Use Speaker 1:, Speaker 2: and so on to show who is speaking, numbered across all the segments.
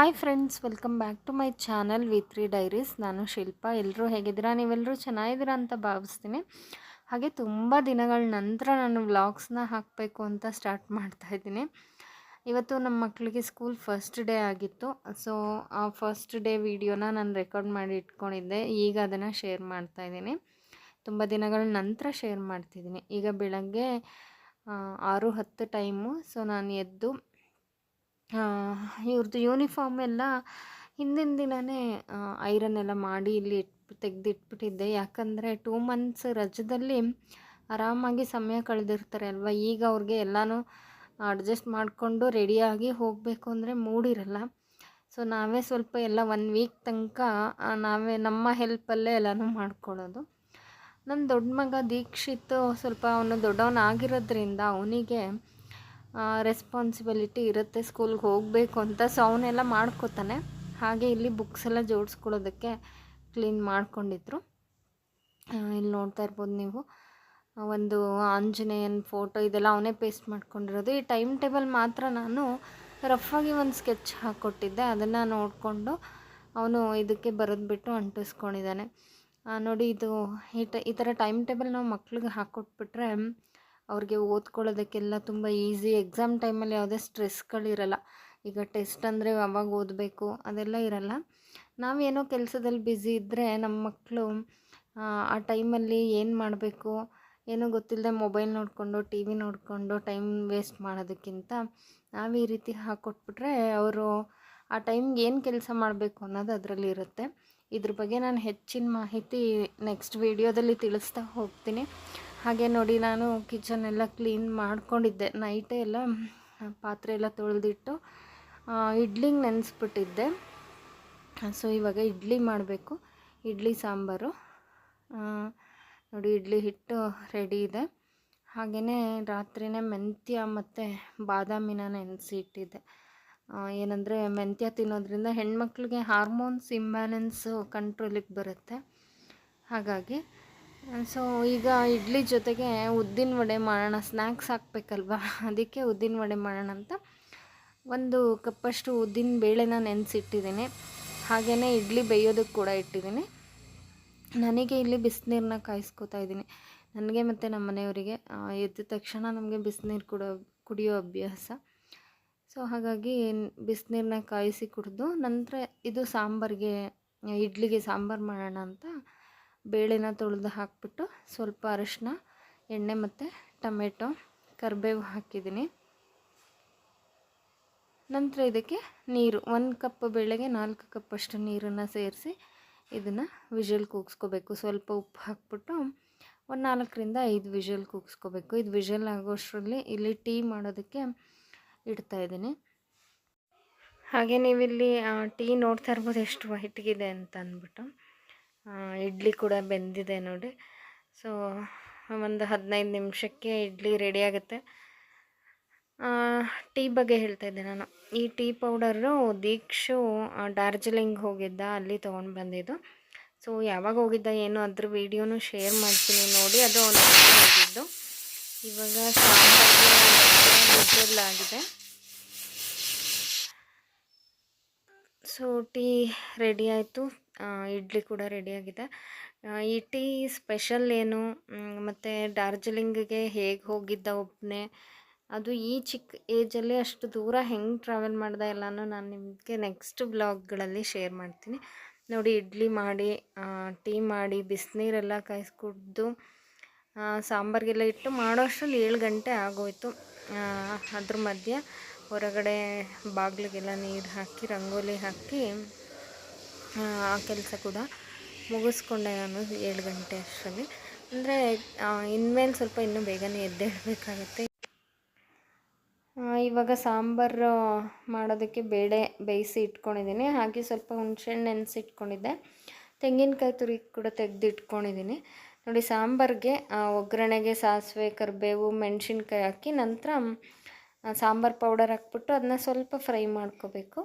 Speaker 1: Hi friends welcome back to my channel V three diaries ನಾನು ಶಿಲ್ಪ. ಎಲ್ಲರೂ ಹೇಗಿದ್ದೀರಾ? ನೀವೆಲ್ಲರೂ ಚೆನ್ನಾಗಿದ್ದೀರಾ ಅಂತ ಭಾವಿಸ್ತೀನಿ. ಹಾಗೆ ತುಂಬ ದಿನಗಳ ನಂತರ ನಾನು ವ್ಲಾಗ್ಸ್ನ ಹಾಕಬೇಕು ಅಂತ ಸ್ಟಾರ್ಟ್ ಮಾಡ್ತಾ ಇದ್ದೀನಿ. ಇವತ್ತು ನಮ್ಮ ಮಕ್ಕಳಿಗೆ ಸ್ಕೂಲ್ ಫಸ್ಟ್ ಡೇ ಆಗಿತ್ತು. ಸೊ ಆ ಫಸ್ಟ್ ಡೇ ವಿಡಿಯೋನ ನಾನು ರೆಕಾರ್ಡ್ ಮಾಡಿ ಇಟ್ಕೊಂಡಿದ್ದೆ. ಈಗ ಅದನ್ನು ಶೇರ್ ಮಾಡ್ತಾ ಇದ್ದೀನಿ. ತುಂಬ ದಿನಗಳ ನಂತರ ಶೇರ್ ಮಾಡ್ತಿದ್ದೀನಿ. ಈಗ ಬೆಳಗ್ಗೆ ಆರು ಹತ್ತು ಟೈಮು ಸೊ ನಾನು ಎದ್ದು ಇವ್ರದ್ದು ಯೂನಿಫಾರ್ಮ್ ಎಲ್ಲ ಹಿಂದಿನ ದಿನವೇ ಐರನ್ ಎಲ್ಲ ಮಾಡಿ ಇಲ್ಲಿ ಇಟ್ಟು ತೆಗೆದಿಟ್ಬಿಟ್ಟಿದ್ದೆ. ಯಾಕಂದರೆ ಟೂ ಮಂತ್ಸ್ ರಜದಲ್ಲಿ ಆರಾಮಾಗಿ ಸಮಯ ಕಳೆದಿರ್ತಾರೆ ಅಲ್ವಾ? ಈಗ ಅವ್ರಿಗೆ ಎಲ್ಲನೂ ಅಡ್ಜಸ್ಟ್ ಮಾಡಿಕೊಂಡು ರೆಡಿಯಾಗಿ ಹೋಗಬೇಕು ಅಂದರೆ ಮೂಡಿರಲ್ಲ. ಸೊ ನಾವೇ ಸ್ವಲ್ಪ ಎಲ್ಲ ಒನ್ ವೀಕ್ ತನಕ ನಾವೇ ನಮ್ಮ ಹೆಲ್ಪಲ್ಲೇ ಎಲ್ಲನೂ ಮಾಡ್ಕೊಳ್ಳೋದು ನನ್ನ ದೊಡ್ಡ ಮಗ ದೀಕ್ಷಿತ್ ಸ್ವಲ್ಪ ಅವನು ದೊಡ್ಡವನಾಗಿರೋದ್ರಿಂದ ಅವನಿಗೆ ರೆಸ್ಪಾನ್ಸಿಬಿಲಿಟಿ ಇರುತ್ತೆ ಸ್ಕೂಲ್ಗೆ ಹೋಗಬೇಕು ಅಂತ. ಸೊ ಅವನ್ನೆಲ್ಲ ಮಾಡ್ಕೋತಾನೆ. ಹಾಗೆ ಇಲ್ಲಿ ಬುಕ್ಸ್ ಎಲ್ಲ ಜೋಡಿಸ್ಕೊಳ್ಳೋದಕ್ಕೆ ಕ್ಲೀನ್ ಮಾಡ್ಕೊಂಡಿದ್ರು. ಇಲ್ಲಿ ನೋಡ್ತಾ ಇರ್ಬೋದು ನೀವು. ಒಂದು ಆಂಜನೇಯನ ಫೋಟೋ ಇದೆಲ್ಲ ಅವನೇ ಪೇಸ್ಟ್ ಮಾಡ್ಕೊಂಡಿರೋದು. ಈ ಟೈಮ್ ಟೇಬಲ್ ಮಾತ್ರ ನಾನು ರಫಾಗಿ ಒಂದು ಸ್ಕೆಚ್ ಹಾಕ್ಕೊಟ್ಟಿದ್ದೆ ಅದನ್ನು ನೋಡಿಕೊಂಡು ಅವನು ಇದಕ್ಕೆ ಬರೆದ್ಬಿಟ್ಟು ಅಂಟಿಸ್ಕೊಂಡಿದ್ದಾನೆ. ನೋಡಿ ಇದು ಈ ಟ, ಈ ಥರ ಟೈಮ್ ಟೇಬಲ್ ನಾವು ಮಕ್ಳಿಗೆ ಹಾಕ್ಕೊಟ್ಬಿಟ್ರೆ ಅವ್ರಿಗೆ ಓದ್ಕೊಳ್ಳೋದಕ್ಕೆಲ್ಲ ತುಂಬ ಈಸಿ. ಎಕ್ಸಾಮ್ ಟೈಮಲ್ಲಿ ಯಾವುದೇ ಸ್ಟ್ರೆಸ್ಗಳಿರಲ್ಲ ಈಗ ಟೆಸ್ಟ್ ಅಂದರೆ ಅವಾಗ ಓದಬೇಕು ಅದೆಲ್ಲ ಇರಲ್ಲ. ನಾವೇನೋ ಕೆಲಸದಲ್ಲಿ ಬ್ಯುಸಿ ಇದ್ದರೆ ನಮ್ಮ ಮಕ್ಕಳು ಆ ಟೈಮಲ್ಲಿ ಏನು ಮಾಡಬೇಕು, ಏನೂ ಗೊತ್ತಿಲ್ಲದೆ ಮೊಬೈಲ್ ನೋಡಿಕೊಂಡು ಟಿ ವಿ ನೋಡಿಕೊಂಡು ಟೈಮ್ ವೇಸ್ಟ್ ಮಾಡೋದಕ್ಕಿಂತ ನಾವು ಈ ರೀತಿ ಹಾಕ್ಕೊಟ್ಬಿಟ್ರೆ ಅವರು ಆ ಟೈಮ್ಗೆ ಏನು ಕೆಲಸ ಮಾಡಬೇಕು ಅನ್ನೋದು ಅದರಲ್ಲಿ ಇರುತ್ತೆ. ಇದ್ರ ಬಗ್ಗೆ ನಾನು ಹೆಚ್ಚಿನ ಮಾಹಿತಿ ನೆಕ್ಸ್ಟ್ ವಿಡಿಯೋದಲ್ಲಿ ತಿಳಿಸ್ತಾ ಹೋಗ್ತೀನಿ. ಹಾಗೆ ನೋಡಿ ನಾನು ಕಿಚನ್ ಎಲ್ಲ ಕ್ಲೀನ್ ಮಾಡ್ಕೊಂಡಿದ್ದೆ. ನೈಟೇ ಎಲ್ಲ, ಪಾತ್ರೆ ಎಲ್ಲ ತೊಳೆದಿಟ್ಟು ಇಡ್ಲಿಗೆ ನೆನೆಸ್ಬಿಟ್ಟಿದ್ದೆ. ಸೊ ಇವಾಗ ಇಡ್ಲಿ ಮಾಡಬೇಕು. ಇಡ್ಲಿ ಸಾಂಬಾರು. ನೋಡಿ ಇಡ್ಲಿ ಹಿಟ್ಟು ರೆಡಿ ಇದೆ. ಹಾಗೆಯೇ ರಾತ್ರಿನೇ ಮೆಂತ್ಯ ಮತ್ತು ಬಾದಾಮಿನ ನೆನೆಸಿ ಇಟ್ಟಿದ್ದೆ ಏನಂದರೆ ಮೆಂತ್ಯ ತಿನ್ನೋದ್ರಿಂದ ಹೆಣ್ಮಕ್ಳಿಗೆ ಹಾರ್ಮೋನ್ಸ್ ಇಂಬ್ಯಾಲೆನ್ಸು ಕಂಟ್ರೋಲಿಗೆ ಬರುತ್ತೆ. ಹಾಗಾಗಿ ಸೊ ಈಗ ಇಡ್ಲಿ ಜೊತೆಗೆ ಉದ್ದಿನ ವಡೆ ಮಾಡೋಣ. ಸ್ನ್ಯಾಕ್ಸ್ ಹಾಕ್ಬೇಕಲ್ವ? ಅದಕ್ಕೆ ಉದ್ದಿನ ವಡೆ ಮಾಡೋಣ ಅಂತ ಒಂದು ಕಪ್ಪಷ್ಟು ಉದ್ದಿನ ಬೇಳೆನ ನೆನೆಸಿಟ್ಟಿದ್ದೀನಿ. ಹಾಗೆಯೇ ಇಡ್ಲಿ ಬೇಯೋದಕ್ಕೆ ಕೂಡ ಇಟ್ಟಿದ್ದೀನಿ. ನನಗೆ ಇಲ್ಲಿ ಬಿಸಿನೀರನ್ನ ಕಾಯಿಸ್ಕೊತಾ ಇದ್ದೀನಿ. ನನಗೆ ಮತ್ತು ನಮ್ಮ ಮನೆಯವರಿಗೆ ಎದ್ದ ತಕ್ಷಣ ನಮಗೆ ಬಿಸಿನೀರು ಕುಡೋ ಕುಡಿಯೋ ಅಭ್ಯಾಸ. ಸೊ ಹಾಗಾಗಿ ಬಿಸಿನೀರನ್ನ ಕಾಯಿಸಿ ಕುಡಿದು ನಂತರ ಇದು ಸಾಂಬಾರಿಗೆ, ಇಡ್ಲಿಗೆ ಸಾಂಬಾರು ಮಾಡೋಣ ಅಂತ ಬೇಳೆನ ತೊಳೆದು ಹಾಕ್ಬಿಟ್ಟು ಸ್ವಲ್ಪ ಅರಿಶಿನ, ಎಣ್ಣೆ ಮತ್ತು ಟೊಮೆಟೊ, ಕರಿಬೇವು ಹಾಕಿದ್ದೀನಿ. ನಂತರ ಇದಕ್ಕೆ ನೀರು, ಒಂದು ಕಪ್ ಬೇಳೆಗೆ ನಾಲ್ಕು ಕಪ್ಪಷ್ಟು ನೀರನ್ನು ಸೇರಿಸಿ ಇದನ್ನು ವಿಷಲ್ ಕೂಗಿಸ್ಕೋಬೇಕು. ಸ್ವಲ್ಪ ಉಪ್ಪು ಹಾಕ್ಬಿಟ್ಟು ಒಂದು ನಾಲ್ಕರಿಂದ ಐದು ವಿಷಲ್ ಕೂಗಿಸ್ಕೋಬೇಕು. ಇದು ವಿಷಲ್ ಆಗೋಷ್ಟರಲ್ಲಿ ಇಲ್ಲಿ ಟೀ ಮಾಡೋದಕ್ಕೆ ಇಡ್ತಾ ಇದ್ದೀನಿ. ಹಾಗೆ ನೀವಿಲ್ಲಿ ಟೀ ನೋಡ್ತಾ ಇರ್ಬೋದು ಎಷ್ಟು ವೈಟ್ಗಿದೆ ಅಂತ ಅಂದ್ಬಿಟ್ಟು. ಇಡ್ಲಿ ಕೂಡ ಬೆಂದಿದೆ ನೋಡಿ. ಸೊ ಒಂದು ಹದಿನೈದು ನಿಮಿಷಕ್ಕೆ ಇಡ್ಲಿ ರೆಡಿ ಆಗುತ್ತೆ. ಟೀ ಬಗ್ಗೆ ಹೇಳ್ತಾ ಇದ್ದೆ ನಾನು. ಈ ಟೀ ಪೌಡರು ದೀಕ್ಷು ಡಾರ್ಜಿಲಿಂಗ್ ಹೋಗಿದ್ದ, ಅಲ್ಲಿ ತೊಗೊಂಡು ಬಂದಿದ್ದು. ಸೊ ಯಾವಾಗ ಹೋಗಿದ್ದ, ಏನು ಅದ್ರ ವೀಡಿಯೋನು ಶೇರ್ ಮಾಡ್ತೀನಿ ನೋಡಿ. ಅದು ಅವನು ಹೋಗಿದ್ದು. ಇವಾಗ ಸಾಂಬಾರಿಗೆ ಆಗಿದೆ. ಸೊ ಟೀ ರೆಡಿ ಆಯಿತು. ಇಡ್ಲಿ ಕೂಡ ರೆಡಿಯಾಗಿದೆ ಈ ಟೀ ಸ್ಪೆಷಲ್ ಏನು ಮತ್ತು ಡಾರ್ಜಿಲಿಂಗಿಗೆ ಹೇಗೆ ಹೋಗಿದ್ದ ಒಬ್ಬನೇ ಅದು ಈ ಚಿಕ್ಕ ಏಜಲ್ಲಿ ಅಷ್ಟು ದೂರ ಹೆಂಗೆ ಟ್ರಾವೆಲ್ ಮಾಡ್ದೆ ಎಲ್ಲನೂ ನಾನು ನಿಮಗೆ ನೆಕ್ಸ್ಟ್ ಬ್ಲಾಗ್ಗಳಲ್ಲಿ ಶೇರ್ ಮಾಡ್ತೀನಿ. ನೋಡಿ, ಇಡ್ಲಿ ಮಾಡಿ ಟೀ ಮಾಡಿ, ಬಿಸಿನೀರೆಲ್ಲ ಕಾಯಿಸ್ಕೊಡ್ದು ಕುಡಿದು ಸಾಂಬಾರಿಗೆಲ್ಲ ಇಟ್ಟು ಮಾಡೋ ಅಷ್ಟರಲ್ಲಿ ಏಳು ಗಂಟೆ ಆಗೋಯ್ತು. ಅದ್ರ ಮಧ್ಯೆ ಹೊರಗಡೆ ಬಾಗಿಲಿಗೆಲ್ಲ ನೀರು ಹಾಕಿ, ರಂಗೋಲಿ ಹಾಕಿ ಆ, ಕೆಲಸ ಕೂಡ ಮುಗಿಸ್ಕೊಂಡೆ ನಾನು ಏಳು ಗಂಟೆ ಅಷ್ಟರಲ್ಲಿ. ಅಂದರೆ ಇನ್ಮೇಲೆ ಸ್ವಲ್ಪ ಇನ್ನೂ ಬೇಗನೆ ಎದ್ದೇಳಬೇಕಾಗತ್ತೆ. ಇವಾಗ ಸಾಂಬಾರು ಮಾಡೋದಕ್ಕೆ ಬೇಳೆ ಬೇಯಿಸಿ ಇಟ್ಕೊಂಡಿದ್ದೀನಿ. ಹಾಗೆ ಸ್ವಲ್ಪ ಹುಣಸೆಹಣ್ಣು ನೆನೆಸಿ ಇಟ್ಕೊಂಡಿದ್ದೆ. ತೆಂಗಿನಕಾಯಿ ತುರಿ ಕೂಡ ತೆಗೆದು ಇಟ್ಕೊಂಡಿದ್ದೀನಿ ನೋಡಿ ಸಾಂಬಾರಿಗೆ ಒಗ್ಗರಣೆಗೆ ಸಾಸಿವೆ ಕರಿಬೇವು ಮೆಣಸಿನ್ಕಾಯಿ ಹಾಕಿ ನಂತರ ಸಾಂಬಾರು ಪೌಡರ್ ಹಾಕ್ಬಿಟ್ಟು ಅದನ್ನ ಸ್ವಲ್ಪ ಫ್ರೈ ಮಾಡ್ಕೋಬೇಕು.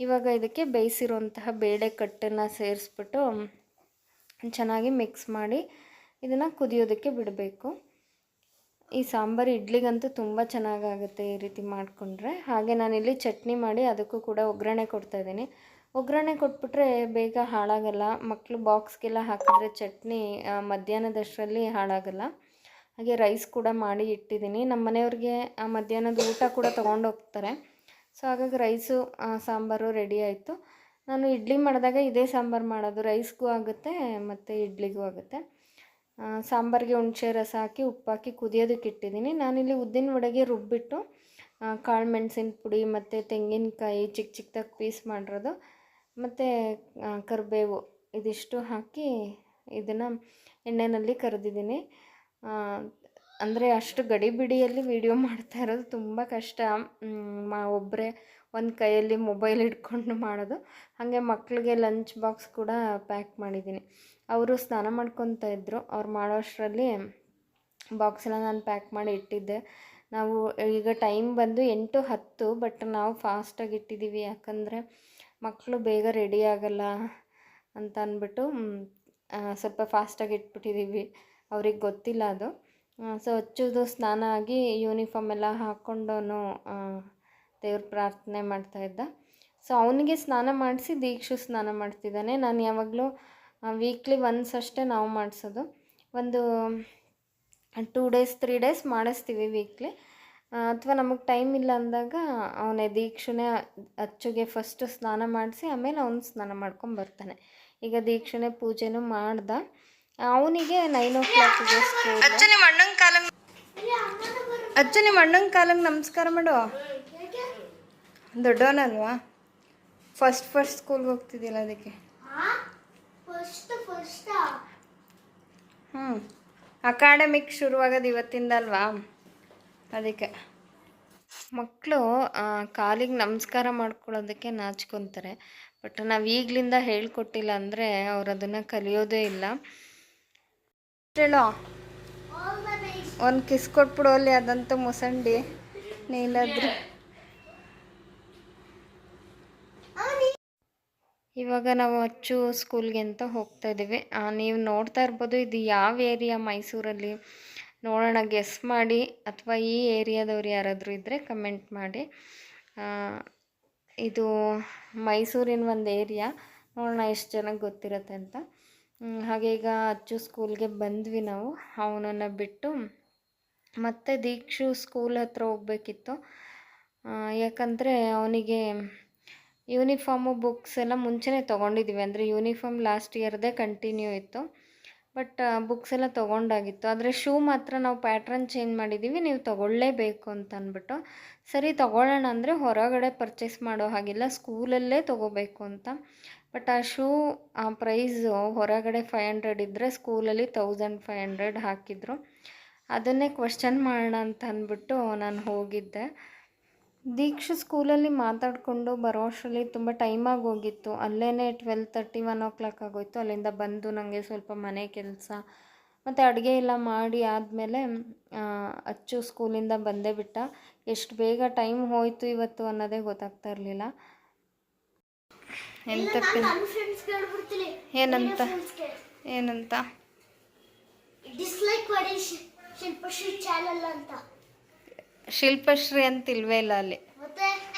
Speaker 1: ಇವಾಗ ಇದಕ್ಕೆ ಬೇಯಿಸಿರುವಂತಹ ಬೇಳೆ ಕಟ್ಟನ್ನು ಸೇರಿಸ್ಬಿಟ್ಟು ಚೆನ್ನಾಗಿ ಮಿಕ್ಸ್ ಮಾಡಿ ಇದನ್ನು ಕುದಿಯೋದಕ್ಕೆ ಬಿಡಬೇಕು. ಈ ಸಾಂಬಾರು ಇಡ್ಲಿಗಂತೂ ತುಂಬ ಚೆನ್ನಾಗಾಗುತ್ತೆ ಈ ರೀತಿ ಮಾಡಿಕೊಂಡ್ರೆ. ಹಾಗೆ ನಾನಿಲ್ಲಿ ಚಟ್ನಿ ಮಾಡಿ ಅದಕ್ಕೂ ಕೂಡ ಒಗ್ಗರಣೆ ಕೊಡ್ತಾಯಿದ್ದೀನಿ ಒಗ್ಗರಣೆ ಕೊಟ್ಬಿಟ್ರೆ ಬೇಗ ಹಾಳಾಗಲ್ಲ. ಮಕ್ಕಳು ಬಾಕ್ಸ್ಗೆಲ್ಲ ಹಾಕಿದ್ರೆ ಚಟ್ನಿ ಮಧ್ಯಾಹ್ನದಷ್ಟರಲ್ಲಿ ಹಾಳಾಗಲ್ಲ. ಹಾಗೆ ರೈಸ್ ಕೂಡ ಮಾಡಿ ಇಟ್ಟಿದ್ದೀನಿ. ನಮ್ಮ ಮನೆಯವ್ರಿಗೆ ಆ, ಮಧ್ಯಾಹ್ನದ ಊಟ ಕೂಡ ತೊಗೊಂಡು ಹೋಗ್ತಾರೆ ಸೊ, ಹಾಗಾಗಿ ರೈಸು ಸಾಂಬಾರು ರೆಡಿ ಆಯಿತು. ನಾನು ಇಡ್ಲಿ ಮಾಡಿದಾಗ ಇದೇ ಸಾಂಬಾರು ಮಾಡೋದು. ರೈಸ್ಗೂ ಆಗುತ್ತೆ, ಮತ್ತು ಇಡ್ಲಿಗೂ ಆಗುತ್ತೆ. ಸಾಂಬಾರಿಗೆ ಹುಣಸೆ ರಸ ಹಾಕಿ, ಉಪ್ಪು ಹಾಕಿ ಕುದಿಯೋದಕ್ಕೆ ಇಟ್ಟಿದ್ದೀನಿ. ನಾನಿಲ್ಲಿ ಉದ್ದಿನ ವಡೆಗೆ ರುಬ್ಬಿಟ್ಟು ಕಾಳು ಮೆಣಸಿನ ಪುಡಿ, ಮತ್ತು ತೆಂಗಿನಕಾಯಿ ಚಿಕ್ಕ ಚಿಕ್ಕದಾಗಿ ಪೀಸ್ ಮಾಡಿರೋದು, ಮತ್ತು ಕರಿಬೇವು ಇದಿಷ್ಟು ಹಾಕಿ ಇದನ್ನು ಎಣ್ಣೆಯಲ್ಲಿ ಕರೆದಿದ್ದೀನಿ. ಅಂದರೆ ಅಷ್ಟು ಗಡಿಬಿಡಿಯಲ್ಲಿ ವೀಡಿಯೋ ಮಾಡ್ತಾ ಇರೋದು ತುಂಬ ಕಷ್ಟ. ಮ್, ಒಬ್ಬರೇ ಒಂದು ಕೈಯಲ್ಲಿ ಮೊಬೈಲ್ ಹಿಡ್ಕೊಂಡು ಮಾಡೋದು. ಹಾಗೆ ಮಕ್ಕಳಿಗೆ ಲಂಚ್ ಬಾಕ್ಸ್ ಕೂಡ ಪ್ಯಾಕ್ ಮಾಡಿದ್ದೀನಿ ಅವರು ಸ್ನಾನ ಮಾಡ್ಕೊತಾ ಇದ್ದರು ಅವ್ರು ಮಾಡೋಷ್ಟರಲ್ಲಿ ಅಷ್ಟರಲ್ಲಿ ಬಾಕ್ಸ್ ನಾನು ಪ್ಯಾಕ್ ಮಾಡಿ ಇಟ್ಟಿದ್ದೆ. ನಾವು ಈಗ ಟೈಮ್ ಬಂದು ಎಂಟು ಹತ್ತು ಬಟ್ ನಾವು ಫಾಸ್ಟಾಗಿ ಇಟ್ಟಿದ್ದೀವಿ ಯಾಕಂದರೆ ಮಕ್ಕಳು ಬೇಗ ರೆಡಿ ಆಗಲ್ಲ ಅಂತ ಅಂದ್ಬಿಟ್ಟು ಸ್ವಲ್ಪ ಫಾಸ್ಟಾಗಿ ಇಟ್ಬಿಟ್ಟಿದ್ದೀವಿ ಅವ್ರಿಗೆ ಗೊತ್ತಿಲ್ಲ ಅದು. ಸೊ ಹಚ್ಚೋದು ಸ್ನಾನ ಆಗಿ ಯೂನಿಫಾರ್ಮ್ ಎಲ್ಲ ಹಾಕ್ಕೊಂಡವನು ದೇವ್ರ ಪ್ರಾರ್ಥನೆ ಮಾಡ್ತಾಯಿದ್ದ ಸೊ ಅವನಿಗೆ ಸ್ನಾನ ಮಾಡಿಸಿ ದೀಕ್ಷು ಸ್ನಾನ ಮಾಡ್ತಿದ್ದಾನೆ. ನಾನು ಯಾವಾಗಲೂ ವೀಕ್ಲಿ ಒನ್ಸ್ ಅಷ್ಟೇ ನಾವು ಮಾಡಿಸೋದು. ಒಂದು ಟೂ ಡೇಸ್ ತ್ರೀ ಡೇಸ್ ಮಾಡಿಸ್ತೀವಿ ವೀಕ್ಲಿ ಅಥವಾ ನಮಗೆ ಟೈಮ್ ಇಲ್ಲ ಅಂದಾಗ ಅವನೇ ದೀಕ್ಷುನೇ ಅಚ್ಚುಗೆ ಫಸ್ಟ್ ಸ್ನಾನ ಮಾಡಿಸಿ ಆಮೇಲೆ ಅವನು ಸ್ನಾನ ಮಾಡ್ಕೊಂಡು ಬರ್ತಾನೆ. ಈಗ ದೀಕ್ಷೆನೇ ಪೂಜೆನೂ ಮಾಡ್ದ. ಅವನಿಗೆ ನೈನ್ ಓ ಕ್ಲಾಕಿಗೆ ಸ್ಕೂಲ್ ಅಚ್ಚ ನಿಮ್ಮ ಅಣ್ಣನ ಕಾಲಂಗೆ ಅಣ್ಣನ ಕಾಲಂಗೆ ನಮಸ್ಕಾರ ಮಾಡು. ದೊಡ್ಡವನಲ್ವಾ? ಫಸ್ಟ್ ಫಸ್ಟ್ ಸ್ಕೂಲ್ಗೆ ಹೋಗ್ತಿದ್ದಿಲ್ಲ ಅದಕ್ಕೆ. ಹ್ಞೂ ಅಕಾಡೆಮಿಕ್ ಶುರುವಾಗೋದು ಇವತ್ತಿಂದ ಅಲ್ವಾ ಅದಕ್ಕೆ ಮಕ್ಕಳು ಕಾಲಿಗೆ ನಮಸ್ಕಾರ ಮಾಡ್ಕೊಳ್ಳೋದಕ್ಕೆ ನಾಚ್ಕೊತಾರೆ. ಬಟ್ ನಾವು ಈಗಲಿಂದ ಹೇಳ್ಕೊಟ್ಟಿಲ್ಲ ಅಂದರೆ ಅವ್ರು ಅದನ್ನು ಕಲಿಯೋದೇ ಇಲ್ಲ. ಹೇಳೋ? ಒಂದು ಕಿಸ್ ಕೊಟ್ಬಿಡು ಅಲ್ಲಿ ಅದಂತ ಮುಸಂಡಿ. ನೀಲಾದ್ರಿ. ಇವಾಗ ನಾವು ಅಚ್ಚು ಸ್ಕೂಲ್ಗೆ ಅಂತ ಹೋಗ್ತಾ ಇದ್ದೀವಿ. ನೀವು ನೋಡ್ತಾ ಇರ್ಬೋದು ಇದು ಯಾವ ಏರಿಯಾ ಮೈಸೂರಲ್ಲಿ? ನೋಡೋಣ ಗೆಸ್ ಮಾಡಿ. ಅಥವಾ ಈ ಏರಿಯಾದವ್ರು ಯಾರಾದರೂ ಇದ್ದರೆ ಕಮೆಂಟ್ ಮಾಡಿ. ಇದು ಮೈಸೂರಿನ ಒಂದು ಏರಿಯಾ ನೋಡೋಣ ಎಷ್ಟು ಜನಕ್ಕೆ ಗೊತ್ತಿರುತ್ತೆ ಅಂತ. ಹಾಗೆ ಈಗ ಅಚ್ಚು ಸ್ಕೂಲ್ಗೆ ಬಂದ್ವಿ ನಾವು. ಅವನನ್ನು ಬಿಟ್ಟು ಮತ್ತೆ ದೀಕ್ಷು ಸ್ಕೂಲ್ ಹತ್ರ ಹೋಗ್ಬೇಕಿತ್ತು. ಯಾಕಂದರೆ ಅವನಿಗೆ ಯೂನಿಫಾರ್ಮು ಬುಕ್ಸ್ ಎಲ್ಲ ಮುಂಚೆನೇ ತೊಗೊಂಡಿದ್ದೀವಿ ಅಂದರೆ ಯೂನಿಫಾರ್ಮ್ ಲಾಸ್ಟ್ ಇಯರ್ದೇ ಕಂಟಿನ್ಯೂ ಇತ್ತು. ಬಟ್ ಬುಕ್ಸ್ ಎಲ್ಲ ತೊಗೊಂಡಾಗಿತ್ತು. ಆದರೆ ಶೂ ಮಾತ್ರ ನಾವು ಪ್ಯಾಟ್ರನ್ ಚೇಂಜ್ ಮಾಡಿದ್ದೀವಿ ನೀವು ತೊಗೊಳ್ಳೇಬೇಕು ಅಂತ ಅಂದ್ಬಿಟ್ಟು. ಸರಿ, ತೊಗೊಳ್ಳೋಣ ಅಂದರೆ ಹೊರಗಡೆ ಪರ್ಚೇಸ್ ಮಾಡೋ ಹಾಗಿಲ್ಲ. ಸ್ಕೂಲಲ್ಲೇ ತೊಗೋಬೇಕು ಅಂತ. ಬಟ್ ಆ ಶೂ, ಆ ಪ್ರೈಸು ಹೊರಗಡೆ ಫೈವ್ ಹಂಡ್ರೆಡ್ ಇದ್ದರೆ ಸ್ಕೂಲಲ್ಲಿ ತೌಸಂಡ್ ಫೈವ್ ಹಂಡ್ರೆಡ್ ಹಾಕಿದ್ರು. ಅದನ್ನೇ ಕ್ವಶನ್ ಮಾಡೋಣ ಅಂತ ಅಂದ್ಬಿಟ್ಟು ನಾನು ಹೋಗಿದ್ದೆ. ದೀಕ್ಷು ಸ್ಕೂಲಲ್ಲಿ ಮಾತಾಡಿಕೊಂಡು ಬರೋಷ್ಟರಲ್ಲಿ ತುಂಬ ಟೈಮ್ ಹೋಗಿತ್ತು. ಅಲ್ಲೇ twelve thirty one o'clock ಆಗೋಯ್ತು. ಅಲ್ಲಿಂದ ಬಂದು ನನಗೆ ಸ್ವಲ್ಪ ಮನೆ ಕೆಲಸ, ಮತ್ತು ಅಡುಗೆ ಎಲ್ಲ ಮಾಡಿ ಆದಮೇಲೆ ಅಚ್ಚು ಸ್ಕೂಲಿಂದ ಬಂದೇ ಬಿಟ್ಟ. ಎಷ್ಟು ಬೇಗ ಟೈಮ್ ಹೋಯಿತು ಇವತ್ತು ಅನ್ನೋದೇ ಗೊತ್ತಾಗ್ತಾ ಇರಲಿಲ್ಲ. ಎಂತ ಏನಂತ? ಏನಂತ?
Speaker 2: ಡಿಸ್ಲೈಕ್ ಮಾಡಿ ಶಿ- ಶಿಲ್ಪಶ್ರೀ ಚಾನಲ್ ಅಂತ.
Speaker 1: ಶಿಲ್ಪಶ್ರೀ ಅಂತ ಇಲ್ವೇ ಇಲ್ಲ ಅಲ್ಲಿ.
Speaker 2: ಏನಂದ್ರೆ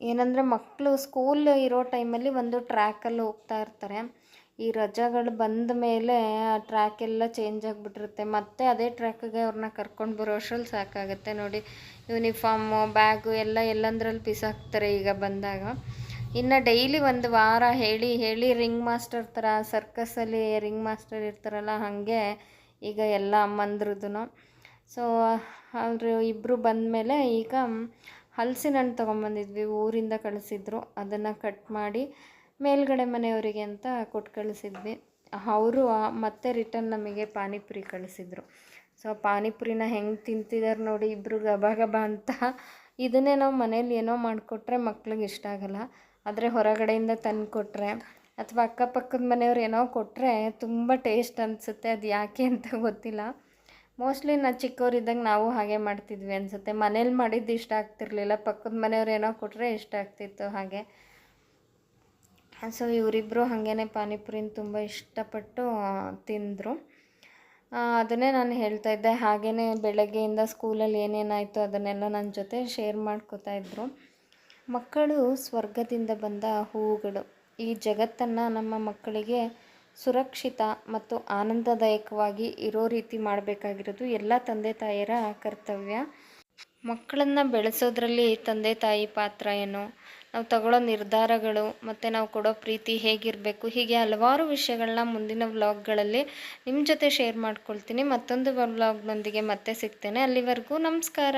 Speaker 1: ಏನಂದರೆ ಮಕ್ಕಳು ಸ್ಕೂಲ್ ಇರೋ ಟೈಮಲ್ಲಿ ಒಂದು ಟ್ರ್ಯಾಕಲ್ಲಿ ಹೋಗ್ತಾ ಇರ್ತಾರೆ. ಈ ರಜಾಗಳು ಬಂದ ಮೇಲೆ ಆ ಟ್ರ್ಯಾಕ್ ಎಲ್ಲ ಚೇಂಜ್ ಆಗಿಬಿಟ್ಟಿರುತ್ತೆ. ಮತ್ತೆ ಅದೇ ಟ್ರ್ಯಾಕಿಗೆ ಅವ್ರನ್ನ ಕರ್ಕೊಂಡು ಬರೋ ಅಷ್ಟ್ರಲ್ಲಿ ಸಾಕಾಗುತ್ತೆ. ನೋಡಿ ಯೂನಿಫಾರ್ಮು ಬ್ಯಾಗು ಎಲ್ಲ ಎಲ್ಲಂದ್ರಲ್ಲಿ ಬಿಸಾಕ್ತಾರೆ ಈಗ ಬಂದಾಗ. ಇನ್ನು ಡೈಲಿ ಒಂದು ವಾರ ಹೇಳಿ ಹೇಳಿ ರಿಂಗ್ ಮಾಸ್ಟರ್ ಥರ ಸರ್ಕಸ್ಸಲ್ಲಿ ರಿಂಗ್ ಮಾಸ್ಟರ್ ಇರ್ತಾರಲ್ಲ ಹಾಗೆ ಈಗ ಎಲ್ಲ ಅಮ್ಮಂದ್ರದ್ದು ಸೊ ಅವರು ಇಬ್ಬರು ಬಂದಮೇಲೆ ಈಗ ಹಲಸಿನ ಹಣ್ಣು ತೊಗೊಂಬಂದಿದ್ವಿ, ಊರಿಂದ ಕಳಿಸಿದ್ರು. ಅದನ್ನು ಕಟ್ ಮಾಡಿ ಮೇಲ್ಗಡೆ ಮನೆಯವರಿಗೆ ಅಂತ ಕೊಟ್ಟು ಕಳಿಸಿದ್ವಿ. ಅವರು ಮತ್ತೆ ರಿಟರ್ನ್ ನಮಗೆ ಪಾನಿಪುರಿ ಕಳಿಸಿದ್ರು. ಸೊ ಪಾನಿಪುರಿನ ಹೆಂಗೆ ತಿಂತಿದ್ದಾರೆ ನೋಡಿ ಇಬ್ಬರು ಗಬ ಗಬಾ ಅಂತ. ಇದನ್ನೇ ನಾವು ಮನೇಲಿ ಏನೋ ಮಾಡಿಕೊಟ್ರೆ ಮಕ್ಳಿಗೆ ಇಷ್ಟ ಆಗಲ್ಲ. ಆದರೆ ಹೊರಗಡೆಯಿಂದ ತಂದು ಕೊಟ್ಟರೆ ಅಥವಾ ಅಕ್ಕಪಕ್ಕದ ಮನೆಯವ್ರು ಏನೋ ಕೊಟ್ಟರೆ ತುಂಬ ಟೇಸ್ಟ್ ಅನಿಸುತ್ತೆ. ಅದು ಯಾಕೆ ಅಂತ ಗೊತ್ತಿಲ್ಲ. ಮೋಸ್ಟ್ಲಿ ನಾ ಚಿಕ್ಕವರಿದ್ದಾಗ ನಾವು ಹಾಗೆ ಮಾಡ್ತಿದ್ವಿ ಅನಿಸುತ್ತೆ. ಮನೇಲಿ ಮಾಡಿದ್ದು ಇಷ್ಟ ಆಗ್ತಿರ್ಲಿಲ್ಲ. ಪಕ್ಕದ ಮನೆಯವ್ರು ಏನೋ ಕೊಟ್ಟರೆ ಇಷ್ಟ ಆಗ್ತಿತ್ತು ಹಾಗೆ. ಸೊ ಇವರಿಬ್ಬರು ಹಾಗೇ ಪಾನಿಪುರಿನ ತುಂಬ ಇಷ್ಟಪಟ್ಟು ತಿಂದರು. ಅದನ್ನೇ ನಾನು ಹೇಳ್ತಾ ಇದ್ದೆ. ಹಾಗೆಯೇ ಬೆಳಗ್ಗೆಯಿಂದ ಸ್ಕೂಲಲ್ಲಿ ಏನೇನಾಯಿತು ಅದನ್ನೆಲ್ಲ ನನ್ನ ಜೊತೆ ಶೇರ್ ಮಾಡ್ಕೋತಾ ಇದ್ದರು ಮಕ್ಕಳು ಸ್ವರ್ಗದಿಂದ ಬಂದ ಹೂವುಗಳು. ಈ ಜಗತ್ತನ್ನು ನಮ್ಮ ಮಕ್ಕಳಿಗೆ ಸುರಕ್ಷಿತ ಮತ್ತು ಆನಂದದಾಯಕವಾಗಿ ಇರೋ ರೀತಿ ಮಾಡಬೇಕಾಗಿರೋದು ಎಲ್ಲ ತಂದೆ ತಾಯಿಯರ ಕರ್ತವ್ಯ. ಮಕ್ಕಳನ್ನು ಬೆಳೆಸೋದ್ರಲ್ಲಿ ತಂದೆ ತಾಯಿ ಪಾತ್ರ ಏನು? ನಾವು ತಗೊಳ್ಳೋ ನಿರ್ಧಾರಗಳು ಮತ್ತು ನಾವು ಕೊಡೋ ಪ್ರೀತಿ ಹೇಗಿರಬೇಕು? ಹೀಗೆ ಹಲವಾರು ವಿಷಯಗಳನ್ನ ಮುಂದಿನ ವ್ಲಾಗ್ಗಳಲ್ಲಿ ನಿಮ್ಮ ಜೊತೆ ಶೇರ್ ಮಾಡ್ಕೊಳ್ತೀನಿ. ಮತ್ತೊಂದು ವ್ಲಾಗ್ನೊಂದಿಗೆ ಮತ್ತೆ ಸಿಗ್ತೇನೆ. ಅಲ್ಲಿವರೆಗೂ ನಮಸ್ಕಾರ.